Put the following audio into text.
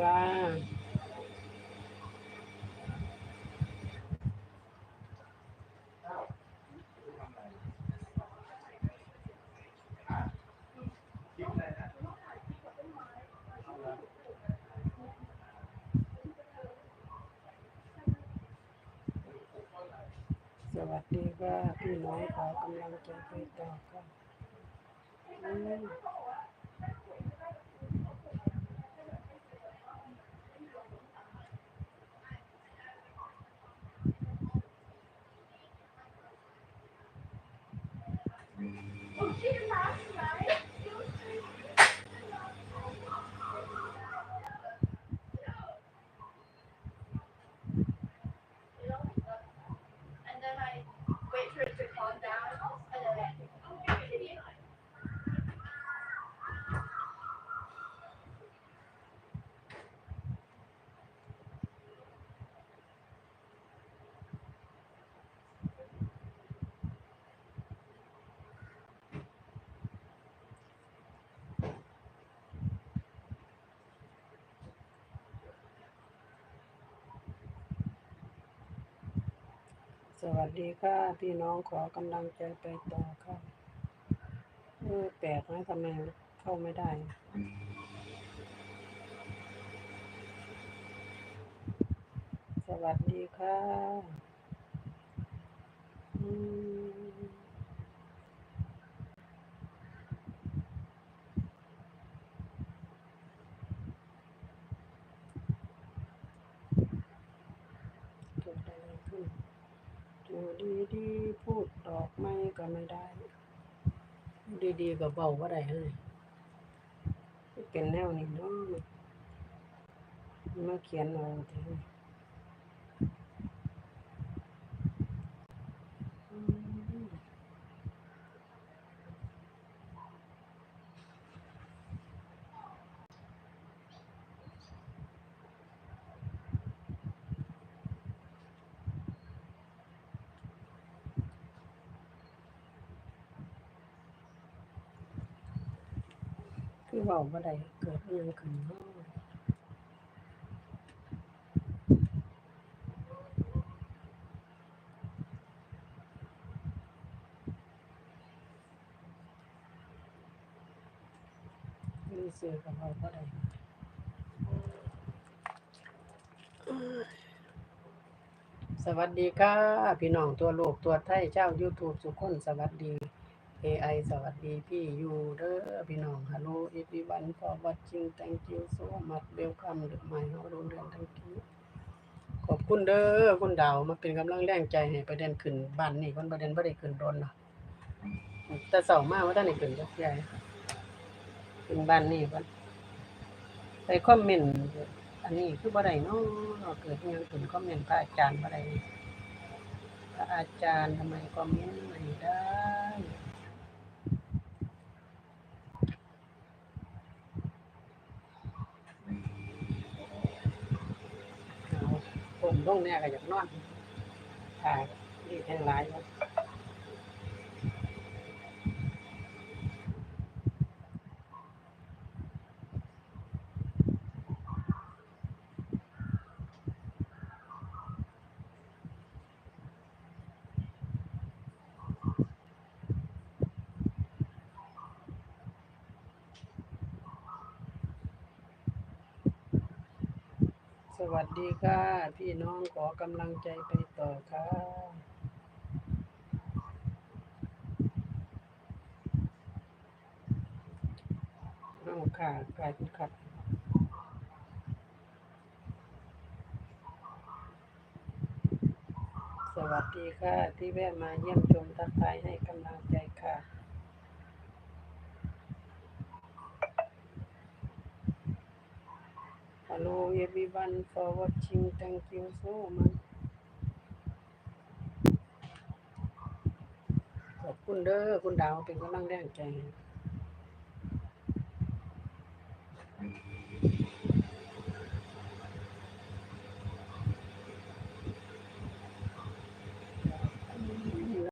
จ้าสวัสดีค่ะพี่น้องขอกำลังใจไปต่อค่ะ อืม and สวัสดีค่ะ พี่น้องขอกำลังใจไปต่อค่ะเออแปลกนะทำไมเข้าไม่ได้ สวัสดีค่ะอืมเกิดอะไรขึ้น ดีดีพูดดอกไม่ก็ไม่ได้ ดีๆก็เบาว่าได้เลยเป็นแนวนี้เนาะมาเขียนเอาทีอะอืม คือเว้าบ่ได้เกิดยังขึ้นเนาะมีเสือกับเว้าบ่ได้สวัสดีค่ะ พี่น้องตัวโลกตัวไทยเจ้า YouTube ทุกคนสวัสดี AI สวัสดีพี่ยูเด้อพี่น้อง Hello everyone for watching thank you so much welcome to my house โรงเรียน thank you ขอบคุณเด้อคุณดาวมาเป็นกำลังแรงใจให้ประเด็นขึ้นบ้านนี่คนประเด็นบ่ได้ขึ้นโดนเนาะแต่เสาร์มาว่าท่านได้ขึ้นจักเที่ขึ้นบ้านนี่บ่ไปคอมเมนต์อันนี้คือบ่ได้เนาะเกิดยังขึ้นคอมเมนต์พระอาจารย์บ่ได้พระอาจารย์ทำไมคอมเมนต์ไม่ได้ มต้องแน่ก็อยากนอนถ่านี่แทงหลายแล้ว สวัสดีค่ะ พี่น้องขอกำลังใจไปต่อค่ะ เอาค่ะกลายเป็นขัดสวัสดีค่ะ ที่แวะมาเยี่ยมชมทักทายให้กำลังใจค่ะ Hello everyone for watching. Thank you so much. ขอบคุณเด้อคุณดาวเป็นกำลังแรงใจ